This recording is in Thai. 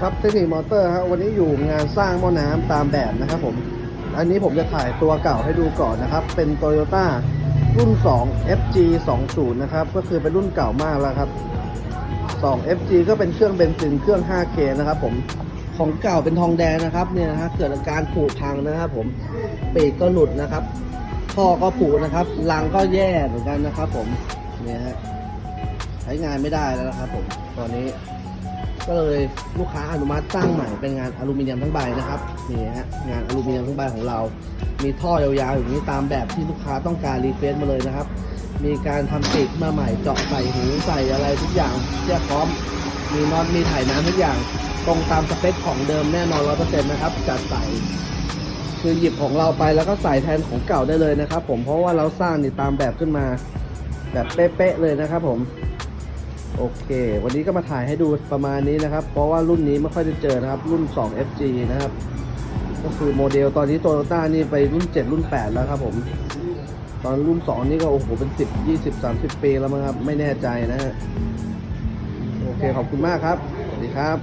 ครับเทคนิคมอเตอร์ครับวันนี้อยู่งานสร้างหม้อน้ำตามแบบนะครับผม อันนี้ผมจะถ่ายตัวเก่าให้ดูก่อนนะครับ เป็น Toyota รุ่น 2 FG 20นะครับ ก็คือเป็นรุ่นเก่ามากแล้วครับ 2 FG ก็เป็นเครื่องเบนซินเครื่อง 5K นะครับผมของเก่าเป็นทองแดงนะครับเนี่ยนะฮะเกิดอาการผุพังนะครับผมปีกก็หลุดนะครับท่อก็ผุนะครับรังก็แย่เหมือนกันนะครับ ผมเนี่ยฮะใช้งานไม่ได้แล้วนะครับ ผมตอนนี้ ก็เลยลูกค้าอนุมัติสร้างใหม่เป็นงานอลูมิเนียมทั้งใบนะครับนี่ฮะงานอลูมิเนียมทั้งใบของเรา มีท่อยาวๆอย่างนี้ตามแบบที่ลูกค้าต้องการรีเควสมาเลยนะครับ มีการทำปีกมาใหม่เจาะใส่หูใส่อะไรทุกอย่างเรียบพร้อม มีน็อตมีถ่ายน้ำทุกอย่าง ตรงตามสเปคของเดิมแน่นอนร้อยเปอร์เซ็นต์นะครับจัดใส่คือหยิบของเราไปแล้วก็ใส่แทนของเก่าได้เลยนะครับ ผมเพราะว่าเราสร้างนี่ตามแบบขึ้นมา แบบเป๊ะๆเลยนะครับผม โอเค วันนี้ก็มาถ่ายให้ดูประมาณนี้นะครับ เพราะว่ารุ่นนี้ไม่ค่อยได้เจอนะครับ รุ่น 2 FG นะครับ ก็คือโมเดลตอนนี้โตโยต้านี่ไปรุ่น 7 รุ่น 8 แล้วครับผม ตอนรุ่น 2 นี่ก็โอ้โหเป็น 10 20 30 ปีแล้วมั้งครับ ไม่แน่ใจนะฮะ โอเค ขอบคุณมากครับ สวัสดีครับ